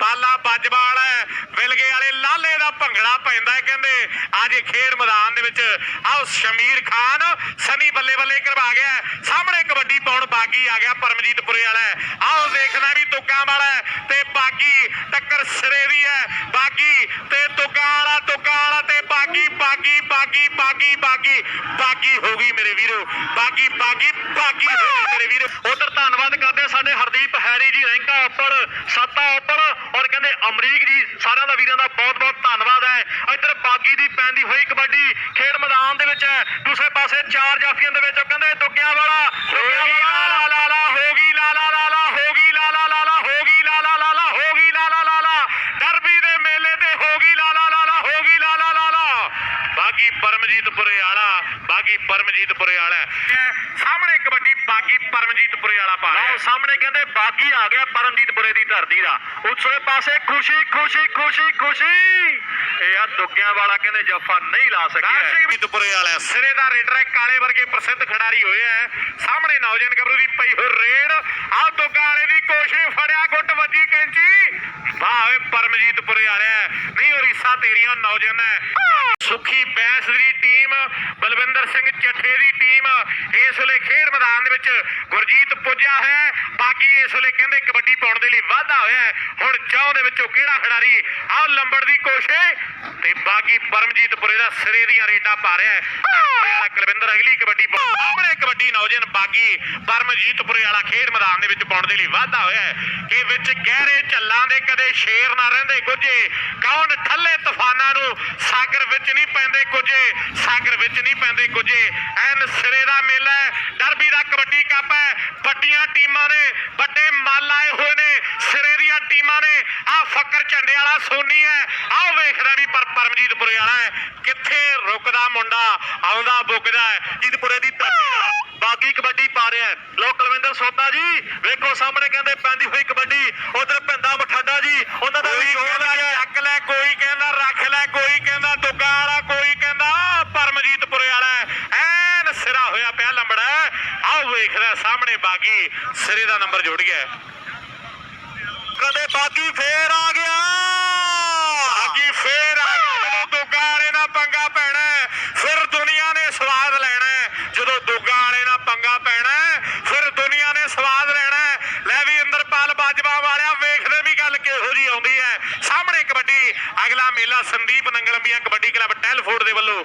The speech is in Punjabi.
ਪਾਲਾ ਬੱਜਵਾਲ ਵਿਲਗੇ ਵਾਲੇ ਲਾਲੇ ਦਾ ਭੰਗੜਾ ਪੈਂਦਾ ਕਹਿੰਦੇ। ਅੱਜ ਖੇਡ ਮੈਦਾਨ ਦੇ ਵਿੱਚ ਆਹ ਸ਼ਮੀਰ ਖਾਨ ਸਨੀ ਬੱਲੇ ਬੱਲੇ ਕਰਵਾ ਗਿਆ ਸਾਹਮਣੇ ਕਬੱਡੀ ਪਾਉਣ ਬਾਗੀ ਆ ਗਿਆ, ਪਰਮਜੀਤਪੁਰੇ ਵਾਲਾ ਆਓ, ਦੇਖਣਾ ਵੀ ਤੁਕਾਂ ਵਾਲਾ ਤੇ ਬਾਗੀ ਟੱਕਰ ਸਿਰੇ ਵੀ ਹੈ। ਬਾਗੀ ਤੇ ਤੁਕਾਂ ਵਾਲਾ ਤੁਕਾਂ ਵਾਲਾ ਤੇ ਬਾਗੀ ਬਾਗੀ ਬਾਗੀ ਬਾਗੀ ਬਾਗੀ। ਬਾਗੀ ਹੋ ਗਈ ਮੇਰੇ ਵੀਰੋ, ਬਾਗੀ ਬਾਗੀ ਬਾਗੀ ਹੋ ਗਈ ਮੇਰੇ ਵੀਰੋ। ਉਧਰ ਧੰਨਵਾਦ ਕਰਦੇ ਆ ਜੀ ਰੈਂਕਾਂ ਉੱਪਰ, ਸੱਤਾ ਉੱਪਰ ਔਰ ਕਹਿੰਦੇ ਅਮਰੀਕ ਜੀ, ਸਾਰਿਆਂ ਦਾ ਵੀਰਾਂ ਦਾ ਬਹੁਤ ਬਹੁਤ ਧੰਨਵਾਦ ਹੈ। ਇੱਧਰ ਬਾਗੀ ਦੀ ਪੈਂਦੀ ਹੋਈ ਕਬੱਡੀ ਖੇਡ ਮੈਦਾਨ ਦੇ ਵਿੱਚ ਹੈ। ਦੂਸਰੇ ਪਾਸੇ ਚਾਰ ਜਾਫੀਆਂ ਦੇ ਵਿੱਚ ਕਹਿੰਦੇ ਦੁੱਗਿਆਂ ਵਾਲਾ ਬਾਗੀ ਪਰਮਜੀਤਪੁਰੇ ਵਾਲਾ ਬਾਗੀ ਪਰਮਜੀਤਪੁਰੇ ਵਾਲਾ। ਹੈ। ਸਾਹਮਣੇ ਕਬੱਡੀ ਬਾਗੀ ਪਰਮਜੀਤਪੁਰੇ ਵਾਲਾ ਪਾ ਰਿਹਾ। ਲਓ ਸਾਹਮਣੇ ਕਹਿੰਦੇ ਬਾਗੀ ਆ ਗਿਆ ਪਰਮਜੀਤਪੁਰੇ ਦੀ ਧਰਤੀ ਦਾ। ਉਸਲੇ ਪਾਸੇ ਖੁਸ਼ੀ ਖੁਸ਼ੀ ਖੁਸ਼ੀ ਖੁਸ਼ੀ। ਇਹ ਆ ਦੁੱਗਿਆਂ ਵਾਲਾ ਕਹਿੰਦੇ ਜੱਫਾ ਨਹੀਂ ਲਾ ਸਕਿਆ। ਪਰਮਜੀਤਪੁਰੇ ਵਾਲਾ ਸਿਰੇ ਦਾ ਰੇਡਰ ਹੈ ਕਾਲੇ ਵਰਗੇ ਪ੍ਰਸਿੱਧ ਖਿਡਾਰੀ ਹੋਏ ਹੈ ਸਾਹਮਣੇ ਨੌਜਵਾਨ ਗੱਭਰੂ ਦੀ ਪਈ ਹੋਈ ਰੇਡ। ਆਹ ਦੁੱਗਾ ਵਾਲੇ ਦੀ ਕੋਸ਼ਿਸ਼ ਫੜਿਆ ਗੁੱਟ ਵੱਜੀ ਕੈਂਚੀ। ਵਾਹ ਓਏ ਪਰਮਜੀਤਪੁਰੇ ਵਾਲਿਆ। ਨਹੀਂ ਉਹ ਰੀਸਾ ਤੇਰੀਆਂ ਨੌਜਵਾਨ ਸੁਖੀ ਬੈਂਸ ਦੀ ਟੀਮ ਬਲਵਿੰਦਰ ਸਿੰਘ ਚੱਠੇ ਦੀ ਟੀਮ ਇਸ ਵੇਲੇ ਖੇਡ ਵਿੱਚ ਗੁਰਜੀਤ ਪੁੱਜਿਆ ਹੋਇਆ ਹੈ। ਬਾਕੀ ਇਸ ਵੇਲੇ ਕਹਿੰਦੇ ਕਬੱਡੀ ਪਾਉਣ ਦੇ ਲਈ ਵਾਧਾ ਹੋਇਆ ਹੁਣ ਚੌਂ ਦੇ ਵਿੱਚੋਂ ਕਿਹੜਾ ਖਿਡਾਰੀ ਆਹ ਲੰਬੜ ਦੀ ਕੋਸ਼ਿਸ਼? ਤੇ ਬਾਕੀ ਪਰਮਜੀਤਪੁਰੇ ਦਾ ਸਿਰੇ ਦੀਆਂ ਰੇਡਾਂ ਪਾ ਰਿਹਾ ਹੈ। ਵਾਲਾ ਕੁਲਵਿੰਦਰ ਅਗਲੀ ਕਬੱਡੀ ਸਾਹਮਣੇ ਕਬੱਡੀ ਨੌਜਵਾਨ ਬਾਗੀ ਪਰਮਜੀਤਪੁਰੇ ਵਾਲਾ ਖੇਡ ਮੈਦਾਨ ਦੇ ਵਿੱਚ ਪਾਉਣ ਦੇ ਲਈ ਵਾਧਾ ਹੋਇਆ ਹੈ। ਕਿ ਵਿੱਚ ਗਹਿਰੇ ਝੱਲਾਂ ਦੇ ਕਦੇ ਸ਼ੇਰ ਨਾ ਰਹਿੰਦੇ ਗੁੱਜੇ ਕੌਣ ਥੱਲੇ ਤੂਫਾਨਾਂ ਨੂੰ ਸਾਗਰ ਵਿੱਚ ਨਹੀਂ ਪੈਂਦੇ ਕੁਝੇ ਸਾਗਰ ਵਿੱਚ ਨਹੀਂ ਪੈਂਦੇ ਕੁਝੇ ਐਨ ਸਿਰੇ ਦਾ ਮੇਲਾ ਡਰਬੀ ਦਾ ਕਬੱਡੀ ਕੱਪ ਹੈ। ਵੱਡੀਆਂ ਟੀਮਾਂ ਨੇ ਵੱਡੇ ਮੱਲ ਆਏ ਹੋਏ ਨੇ ਸਿਰੇ ਦੀਆਂ ਟੀਮਾਂ ਨੇ। ਆ ਫੱਕਰ ਝੰਡੇ ਵਾਲਾ ਸੋਨੀ ਹੈ। ਆਹ ਵੇਖਦਾ ਵੀ ਪਰ ਪਰਮਜੀਤਪੁਰੇ ਵਾਲਾ ਹੈ। ਕਿੱਥੇ ਰੁਕਦਾ ਮੁੰਡਾ ਆਉਂਦਾ ਬੁੱਕਦਾ ਹੈ। ਜੀਤਪੁਰੇ ਦੀ ਧਰਤੀ ਦਾ ਬਾਗੀ ਕਬੱਡੀ ਪਾ ਰਿਹਾ ਲੋ ਕੁਲਵਿੰਦਰ ਸੋਤਾ ਜੀ ਵੇਖੋ ਸਾਹਮਣੇ ਕਹਿੰਦੇ ਪੈਂਦੀ ਹੋਈ ਕਬੱਡੀ। ਉਧਰ ਭਿੰਦਾ ਮਠਾਡਾ ਜੀ ਉਹਨਾਂ ਦਾ ਵੀ ਜੋਰ ਲੱਗਿਆ। ਚੱਕ ਲੈ ਕੋਈ ਕਹਿੰਦਾ ਰੱਖ ਲੈ ਕੋਈ ਕਹਿੰਦਾ ਦੁੱਗਾ ਵਾਲਾ ਕੋਈ ਕਹਿੰਦਾ ਪਰਮਜੀਤਪੁਰੇ ਵਾਲਾ ਹੈ। ਐਨ ਸਿਰਾ ਹੋਇਆ ਪਿਆ ਲੰਬੜਾ। ਵੇਖਦਾ ਸਾਹਮਣੇ ਬਾਗੀ, ਸਿਰੇ ਦਾ ਨੰਬਰ ਜੁੜ ਗਿਆ। ਕਦੇ ਬਾਗੀ ਫੇਰ ਆ ਗਿਆ। ਬਾਗੀ ਫੇਰ ਆ ਗਿਆ। ਦੁੱਗਾ ਵਾਲੇ ਪੰਗਾ ਪੈਣਾ ਫਿਰ ਦੁਨੀਆ ਨੇ ਸਵਾਦ ਲੈਣਾ ਜਦੋਂ ਦੁੱਗਾ ਵਾਲੇ ਨਾਲ ਪੰਗਾ ਪੈਣਾ ਫਿਰ ਦੁਨੀਆ ਨੇ ਸਵਾਦ ਲੈਣਾ ਲੈ ਵੀ ਇੰਦਰਪਾਲ ਬਾਜਵਾ ਵਾਲਿਆ, ਵੇਖਦੇ ਵੀ ਗੱਲ ਕਿਹੋ ਜੀ ਆਉਂਦੀ ਹੈ। ਸਾਹਮਣੇ ਕਬੱਡੀ, ਅਗਲਾ ਮੇਲਾ ਸੰਦੀਪ ਨੰਗਲੰਬੀਆਂ ਕਬੱਡੀ ਕਲੱਬ ਟੈਲਫੋਰਡ ਦੇ ਵੱਲੋਂ।